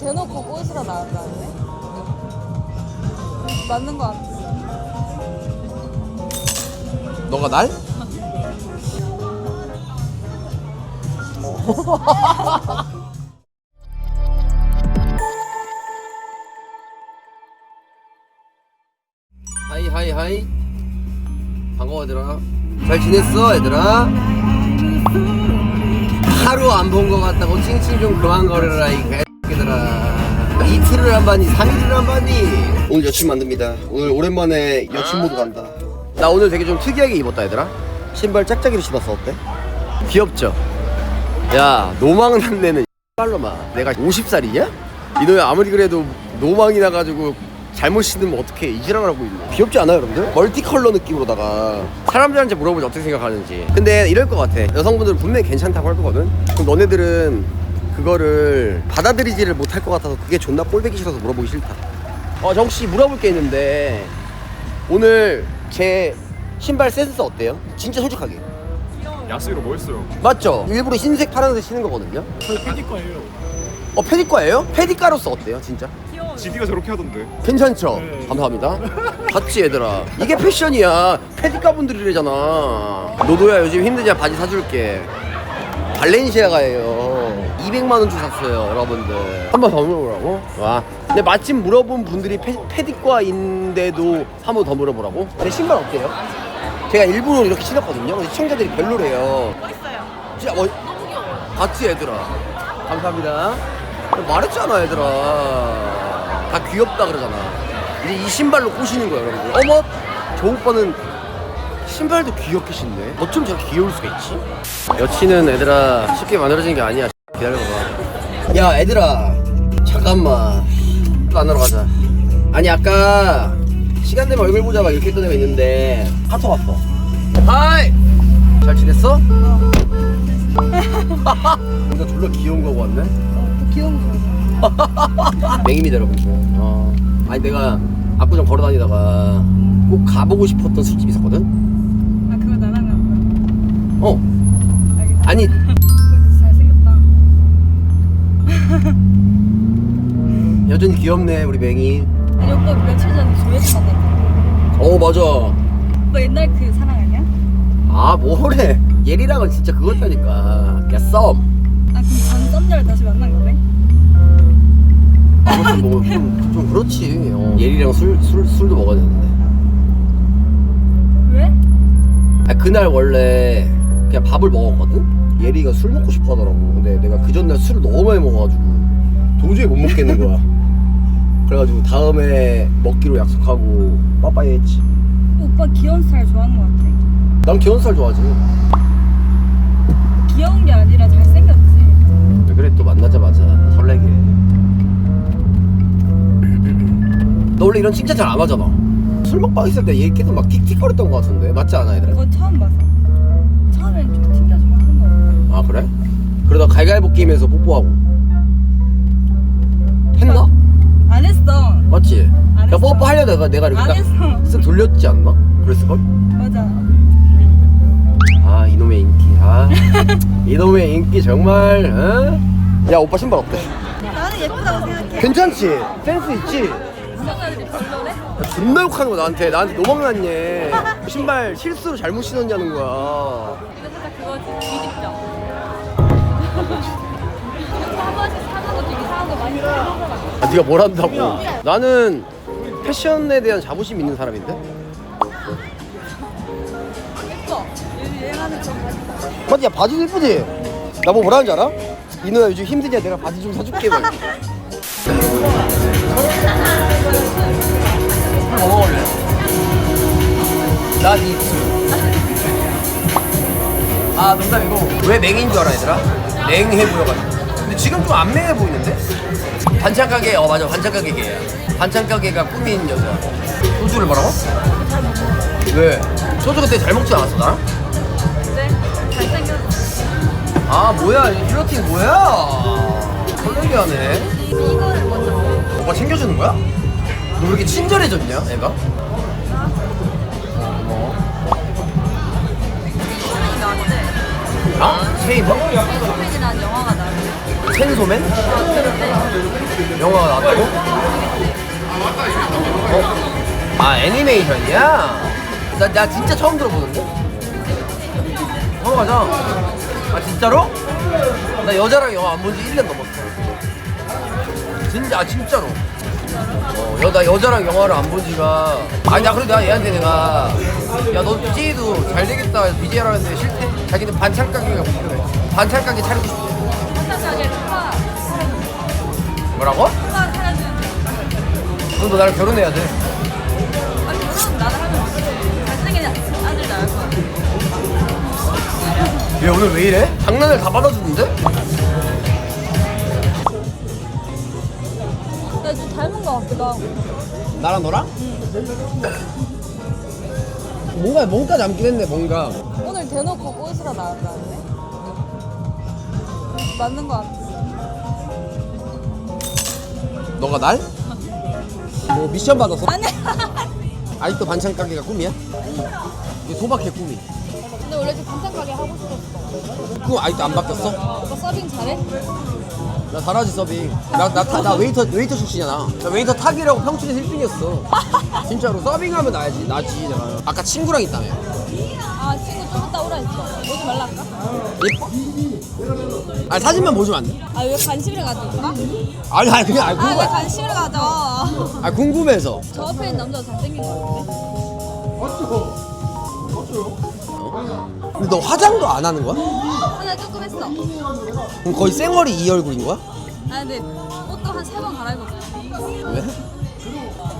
대놓고 꽃이라 나온다는데? 맞는 거 같아. 너가 날? 하이 하이 하이 반가워 얘들아 잘 지냈어 얘들아 하루 안 본 거 같다고 칭칭 좀 그만 거려라 이 개새끼들 아. 이틀을 안 봤니 3일을 안 봤니. 오늘 여친 만듭니다. 오늘 오랜만에 여친 모드 간다. 나 오늘 되게 좀 특이하게 입었다 얘들아. 신발 짝짝이로 신었어 어때? 귀엽죠? 야 노망난 내는 빨로마. 내가 50살이냐? 이놈이 아무리 그래도 노망이 나가지고 잘못 신으면 어떻게 이지랄 하고 있네 귀엽지 않아요 여러분들? 멀티컬러 느낌으로다가 사람들한테 물어보지 어떻게 생각하는지. 근데 이럴 것 같아. 여성분들은 분명히 괜찮다고 할 거거든? 그럼 너네들은 그거를 받아들이지를 못할 것 같아서 그게 존나 꼴배기 싫어서 물어보기 싫다 어, 저 혹시 물어볼 게 있는데 오늘 제 신발 센스 어때요? 진짜 솔직하게 야스로 뭐 했어요? 맞죠? 일부러 흰색 파란색 신는 거거든요 저 페디과예요. 어 페디과예요? 페디과로서 어때요 진짜? 지디가 저렇게 하던데. 괜찮죠? 네. 감사합니다 봤지 얘들아 이게 패션이야 페디과 분들이래잖아 노도야 요즘 힘드냐 바지 사줄게 발렌시아가예요 200만 원 주 샀어요 여러분들. 한 번 더 물어보라고? 와. 근데 마침 물어본 분들이 페, 페디과인데도 한 번 더 물어보라고? 내 신발 어때요? 제가 일부러 이렇게 신었거든요. 근데 시청자들이 별로래요. 멋있어요. 진짜 멋 너무 귀여워 봤지 얘들아? 감사합니다. 말했잖아 얘들아. 다 귀엽다 그러잖아. 이제 이 신발로 꼬시는 거야 여러분들. 어머? 저 오빠는 신발도 귀엽게 신네. 어쩜 저렇게 귀여울 수가 있지? 여친은 얘들아 쉽게 만들어진 게 아니야 기다려봐 야 얘들아 잠깐만 만나러 가자 아니 아까 시간 되면 얼굴 보자 막 이렇게 했던 애가 있는데 카톡 왔어 하이 잘 지냈어? 나 졸라 귀여운 거 왔네 어, 귀여운 거. 맹입니다 여러분들 어. 아니 내가 압구정 걸어 다니다가 꼭 가보고 싶었던 술집 있었거든 아, 그거 나랑 간어 거야? 알겠어. 아니. 여전히 귀엽네 우리 맹이 아니, 오빠 며칠 전에 조회수 받았잖아. 어 맞아 오빠 옛날 그 사랑 아니야? 아 뭐래 예리랑은 진짜 그거였다니까 그냥 썸 아, 그럼 전 썸녀를 다시 만난 거네? 아무튼 뭐좀 좀 그렇지 어. 예리랑 술, 술, 술도 먹어야 되는데 왜? 아, 그날 원래 그냥 밥을 먹었거든 예리가 술 먹고 싶어 하더라고. 근데 내가 그 전날 술을 너무 많이 먹어가지고 도저히 못 먹겠는 거야. 그래가지고 다음에 먹기로 약속하고 빠빠이 했지. 오빠 귀여운 스타일 좋아하는 거 같아. 난 귀여운 살 좋아하지. 귀여운 게 아니라 잘생겼지. 왜 그래? 또 만나자마자 설레게. 너 원래 이런 칭찬 잘 안 하잖아. 술 먹방 있을 때 얘 계속 막 틱틱거렸던 거 같은데. 맞지 않아 얘들아? 그 아 그래? 그러다 가위가위보 게임에서 뽀뽀하고 했나? 안 했어. 맞지? 안 야 했어. 뽀뽀 하려다 내가, 내가 이렇게 안 딱 했어. 쓱 돌렸지 않나? 그랬을걸? 맞아. 아 이놈의 인기 아 이놈의 인기 정말 어? 야 오빠 신발 어때? 나는 예쁘다고 생각해. 괜찮지? 센스 있지? 야, 존나 욕하는 거야 나한테 나한테 노망났네 신발 실수로 잘못 신었냐는 거야 그거지. 뒤집죠. 아, 네가 뭘 한다고 나는 패션에 대한 자부심 있는 사람인데 맞지? 야 바지도 이쁘지? 나 뭐 뭐라는 줄 알아? 이누야 요즘 힘드냐 내가 바지 좀 사줄게 막. 뭐 먹을래? 난 입술 아 농담이고 왜 맹인 줄 알아 얘들아? 맹해 보여가지고 근데 지금 좀 안 맹해 보이는데? 반찬 가게 어 맞아 반찬 가게 걔야 반찬 가게가 꾸민 여자 소주를 뭐라고? 왜? 소주 그때 잘 먹지 않았어 나랑? 네. 잘생겼어. 아 뭐야 이 필러팅 뭐야 설레게 하네 이거를 먼저 먹어. 오빠 챙겨주는 거야? 너 왜 이렇게 친절해졌냐 애가? 뭐? 소맨이 나왔대. 아? 세이버? 소맨이라는 영화가 그런데 영화가 나왔다고? 어? 아 애니메이션이야? 나, 나 진짜 처음 들어보는데? 한번 가자 아 진짜로? 나 여자랑 영화 안 본 지 1년 넘었어 진짜 아 진짜로 어, 여, 나 여자랑 영화를 안 본 지가 아니 나 그래도 내가 얘한테 내가 야너 찌도 잘 되겠다 BJ를 하는데 싫대? 자기는 반찬 가게가 목표래 반찬 가게 차리고 싶대 뭐라고? 그럼 너 나랑 결혼해야 돼 아, 결혼 나를 하면 잘생긴 아들 낳을 거야. 얘 오늘 왜 이래? 장난을 다 받아주는데? 나좀 닮은 거 같기도 하고. 나랑 너랑? 뭔가 뭔가 남긴 했네 뭔가 오늘 대놓고 꽃이라 나왔다는데? 맞는 거 같아. 너가 날? 뭐 미션 받았어? 아니. 아직도 반찬 가게가 꿈이야? 이게 소박해 꿈이 근데 원래 좀 반찬 가게 하고 싶었어. 꿈 아직도 안 바뀌었어? 오빠 서빙 잘해? 나 잘하지 서빙 나나 나 웨이터 웨이터 출신이잖아 나 웨이터 타기라고 평촌에서 1등이었어 진짜로 서빙하면 나야지 나지 내가 아까 친구랑 있다며 아 친구 좀 이따 오라 했어. 오지 말라 할까? 예뻐? 아니 사진만 보시면 안 돼? 아 왜 관심을 가질까? 아니 아니 그냥 아니 아 왜 궁금 관심을 가져? 아 궁금해서 저 앞에 있는 남자가 잘생긴 거 같은데? 근데 너 화장도 안 하는 거야? 하나 조금 했어. 그럼 거의 쌩얼이 이 얼굴인 거야? 아 근데 옷도 한 세 번 갈아입었어. 왜?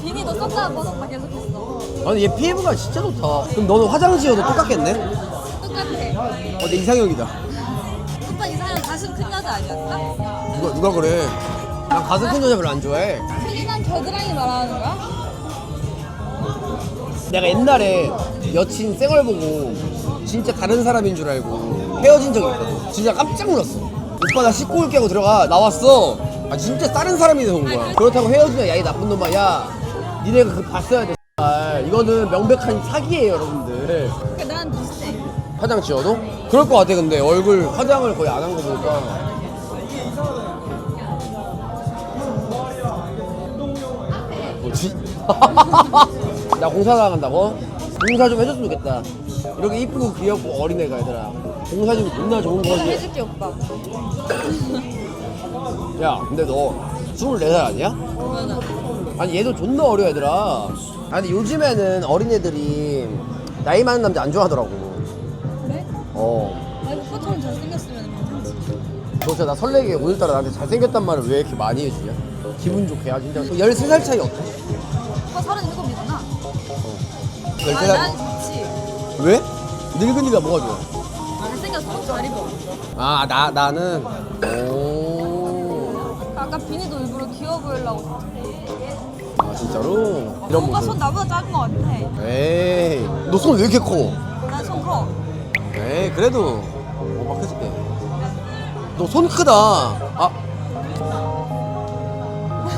비니도 썼다 벗었다 계속 했어. 아니 얘 피부가 진짜 좋다 그럼 너는 화장 지어도 똑같겠네? 똑같아. 어, 내 이상형이다 큰 여자 아니었어? 누가 누가 그래? 난 가슴 큰 여자 별로 안 좋아해. 클린한 겨드랑이 말하는 거야? 내가 옛날에 여친 쌩얼 보고 진짜 다른 사람인 줄 알고 헤어진 적이 있거든. 진짜 깜짝 놀랐어. 오빠 나 씻고 올게 하고 들어가. 나왔어. 아 진짜 다른 사람이 돼온 거야. 그렇다고 헤어지냐? 야이 나쁜 놈아. 야 니네가 그 봤어야 돼 X발. 이거는 명백한 사기예요 여러분들. 그난 비슷해. 화장 지워도? 그럴 것 같아 근데 얼굴 화장을 거의 안 한 거 보니까 뭐지? 나 공사 나간다고? 공사 좀 해줬으면 좋겠다 이렇게 이쁘고 귀엽고 어린애가 얘들아 공사 좀 존나 좋은 거지 해줄게 오빠. 야 근데 너 24살 아니야? 아니 얘도 존나 어려 얘들아 아니 요즘에는 어린애들이 나이 많은 남자 안 좋아하더라고? 어 아니 오빠처럼 잘생겼으면 괜찮지. 너 진짜 나 설레게 오늘따라 나한테 잘생겼단 말을 왜 이렇게 많이 해주냐? 기분 좋게 아 진짜 13살 차이 어때? 오빠 서른 일곱이구나. 아, 13살 난 좋지. 왜? 늙은이가 뭐가 좋아? 잘생겼어. 옷잘 입어. 아 나 나는 오. 아까 비니도 일부러 귀여워 보이려고. 아 진짜로? 이런 오빠 손 모습 나보다 작은 거 같아. 에이 너 손 왜 이렇게 커? 난 손 커. 에이 그래도 오빠 크줄게. 너손 크다. 아.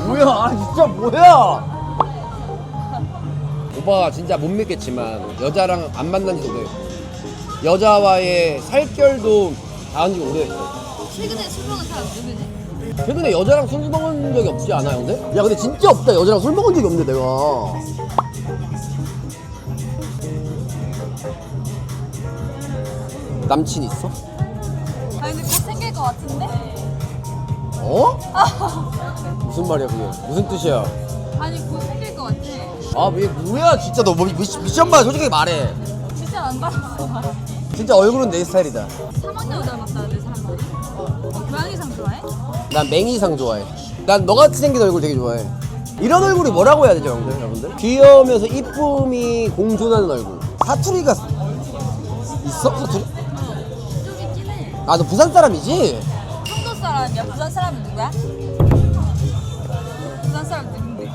뭐야? 아 진짜 뭐야? 오빠가 진짜 못 믿겠지만 여자랑 안 만난 지도 오래 여자와의 살결도 닿은 지가 오래됐어. 최근에 술 먹은 사람 누구지? 최근에 여자랑 술 먹은 적이 없지 않아 근데? 야 근데 진짜 없다. 여자랑 술 먹은 적이 없는데 내가 남친 있어? 아니 근데 곧 생길 것 같은데? 어? 무슨 말이야 그게 무슨 뜻이야 아니 곧 생길 것 같아. 아왜 뭐야 진짜 너 뭐, 미션, 미션 봐 솔직히 말해 진짜 안 받았어. 진짜 얼굴은 내 스타일이다 3학년 닮았다는데 사람들이. 어, 고양이상 좋아해? 난 맹이상 좋아해 난 너같이 생긴 얼굴 되게 좋아해 이런 얼굴이 뭐라고 해야 되죠 형들 여러분들? 귀여우면서 이쁨이 공존하는 얼굴 사투리가 있어? 사투리? 아 너 부산 사람이지? 청도 사람이야. 부산 사람은 누구야? 부산 사람 누군데?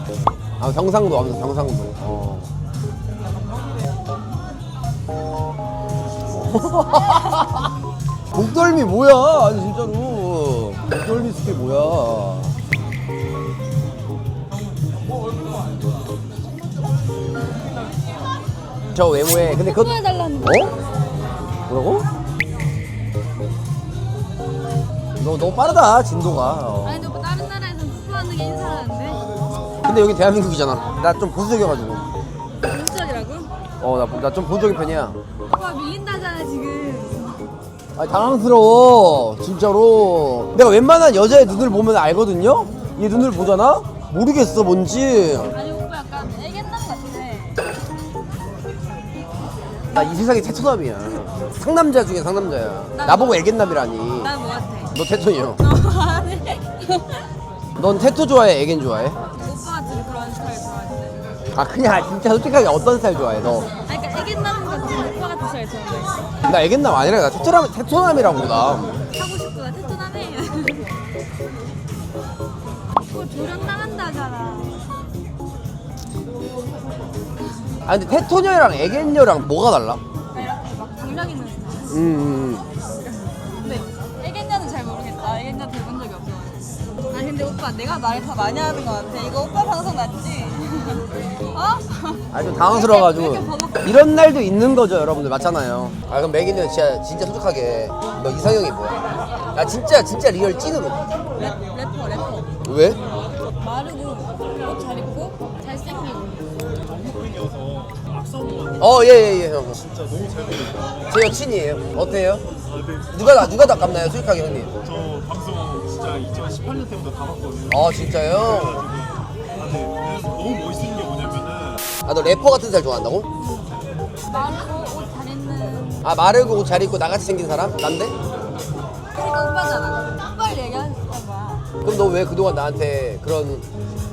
아 경상도 아무튼 경상도 어. 목덜미 뭐야 아니 진짜로 목덜미 스킬 뭐야 저 외모에 근데 그것 해달라는 어? 뭐라고? 너 너무 빠르다 진도가. 어. 아니 뭐 다른 나라에서는 뽀뽀하는 게 인사하는데? 근데 여기 대한민국이잖아. 나 좀 보수적이어가지고. 무적이라고? 어나 좀 보수적인 편이야. 오빠 밀린다잖아 지금. 아니 당황스러워 진짜로. 내가 웬만한 여자의 눈을 보면 알거든요? 얘 눈을 보잖아? 모르겠어 뭔지. 아니 오빠 약간 애견남 같아 나 이 세상에 테토남이야. 상남자 중에 상남자야. 나보고 애견남이라니? 너 테토녀 너 안해 넌 테토 좋아해 애견 좋아해? 오빠 같은 그런 스타일 좋아하는데. 아 그냥 진짜 솔직하게 어떤 스타일 좋아해 너? 아니 그러니까 애견남 같은 오빠 같은 스타일 좋아해 나 애견남 아니라 나 테토남, 테토남이라고 나. 하고 싶구나 테토남해 그거 조련 당한다잖아. 아 근데 테토녀랑 애견녀랑 뭐가 달라? 이렇게 막 박력 있는 스타일 음, 음 근데 오빠 내가 말을 더 많이 하는 것 같아. 이거 오빠 방송 맞지? 어? 아니 좀 당황스러워가지고. 이렇게 이런 날도 있는 거죠 여러분들. 맞잖아요. 아 그럼 맥이는 진짜 진짜 솔직하게. 너 이상형이 뭐야? 나 진짜 진짜 리얼 찐으로. 래퍼 래퍼 래퍼. 왜? 마르고 옷 잘 입고 잘생기고 어예 예예 형. 진짜 너무 잘 보인다. 제 여친이에요. 어때요? 누가 나 누가 닦았나요 솔직하게 형님 저 방송 진짜 2018년 때부터 다 봤거든요. 아 진짜요? 아, 근데 너무 멋있는 게 뭐냐면은 아 너 래퍼 같은 스타일 좋아한다고? 마르고 옷 잘 입는 아 마르고 옷 잘 입고 나같이 생긴 사람? 난데? 그러니까 오빠잖아 얘기하는 거야 그럼 너 왜 그동안 나한테 그런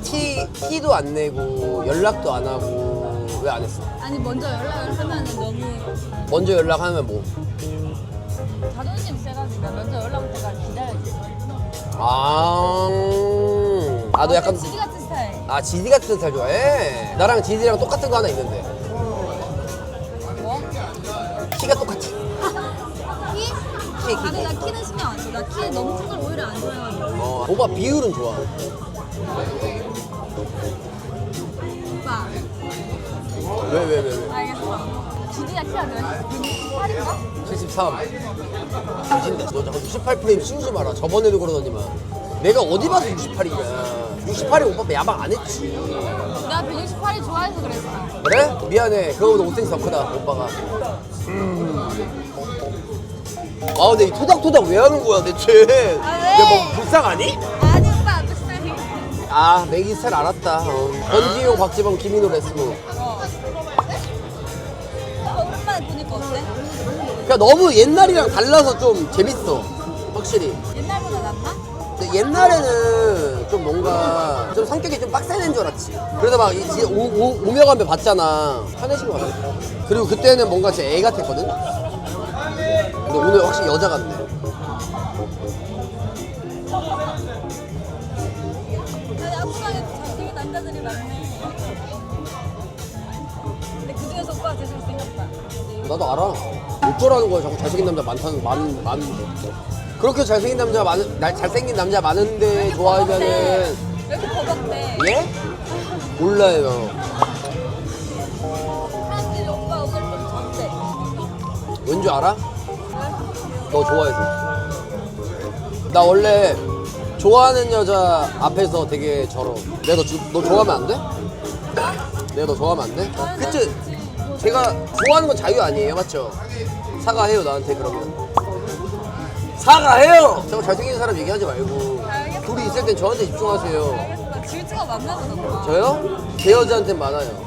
티, 티도 안 내고 연락도 안 하고 왜 안 했어? 아니 먼저 연락을 하면은 너무 먼저 연락하면 뭐? 자존심 세가지고 먼저 연락 올 때까지 기다려야지 아, 음. 아, 너 약간, 지기 같은 스타일 아, 지디 같은 스타일 좋아해? 나랑 지디랑 똑같은 거 하나 있는데. 뭐? 키가 똑같아. 키? 키, 키. 아니 나 키는 신경 안 써. 나키 너무 큰 걸 오히려 안 좋아해가지고. 어, 오빠 비율은 좋아. 오빠 왜, 왜, 왜, 왜? 알겠어. 지디가 키가 몇? 168인가? 73. 진짜, 너 자꾸 68프레임 씌우지 마라. 저번에도 그러더니만. 내가 어디 봐서 68이냐. 68이 오빠 야방 안 했지. 내가 168이 좋아해서 그랬어. 그래? 미안해. 그거보다 5cm 더 크다, 오빠가. 음. 아, 근데 이 토닥토닥 왜 하는 거야, 대체? 아, 왜? 내가 뭐 불쌍하니? 아니 오빠 안 비슷해. 아, 맥이 스타일 알았다. 어. 권지용, 박지범, 김인호 레스무. 어. 보니까 어때? 그러니까 너무 옛날이랑 달라서 좀 재밌어. 확실히. 옛날보다 낫나? 근데 옛날에는 좀 뭔가 좀 성격이 좀 빡센 애인 줄 알았지. 그래서 막 이, 지- 오, 오, 오며 가며 봤잖아. 화내신 거 같아. 그리고 그때는 뭔가 제 애 같았거든? 근데 오늘 확실히 여자 같네. 아니 아프하게 잘생긴 남자들이 많네. 근데 그 중에서 오빠가 제일 잘생겼다. 나도 알아. 어쩌라는 거야. 자꾸 잘생긴 남자 많다는, 많은, 많은데. 그렇게 잘생긴 남자 많은, 날 잘생긴 남자 많은데 좋아하면은, 왜 이렇게 버벅대? 예? 몰라요. 사람들이 오빠 옷을 좀 전대. 왠 줄 알아? 왜? 너 좋아해서. 나 원래 좋아하는 여자 앞에서 되게 저러. 내가 너, 주- 너 좋아하면 안 돼? 내가 너 좋아하면 안 돼? 그치? 제가 좋아하는 건 자유 아니에요, 맞죠? 사과해요, 나한테 그러면. 사과해요! 제가 잘생긴 사람 얘기하지 말고. 알겠어. 둘이 있을 땐 저한테 집중하세요. 알겠어. 질투가 많나 보다. 저요? 제 여자한텐 많아요.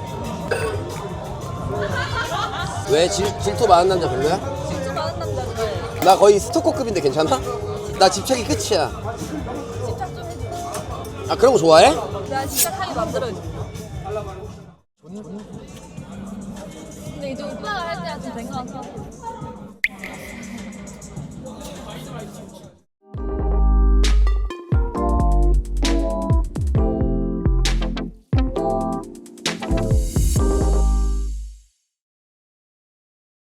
왜? 질, 질투 많은 남자 별로야? 질투 많은 남자인데 나 거의 스토커급인데 괜찮아? 나 집착이 끝이야. 집착 좀 해줘. 아 그런 거 좋아해? 내가 집착하게 만들어줘. 이제 오빠가 할 때가 좀된것 같아.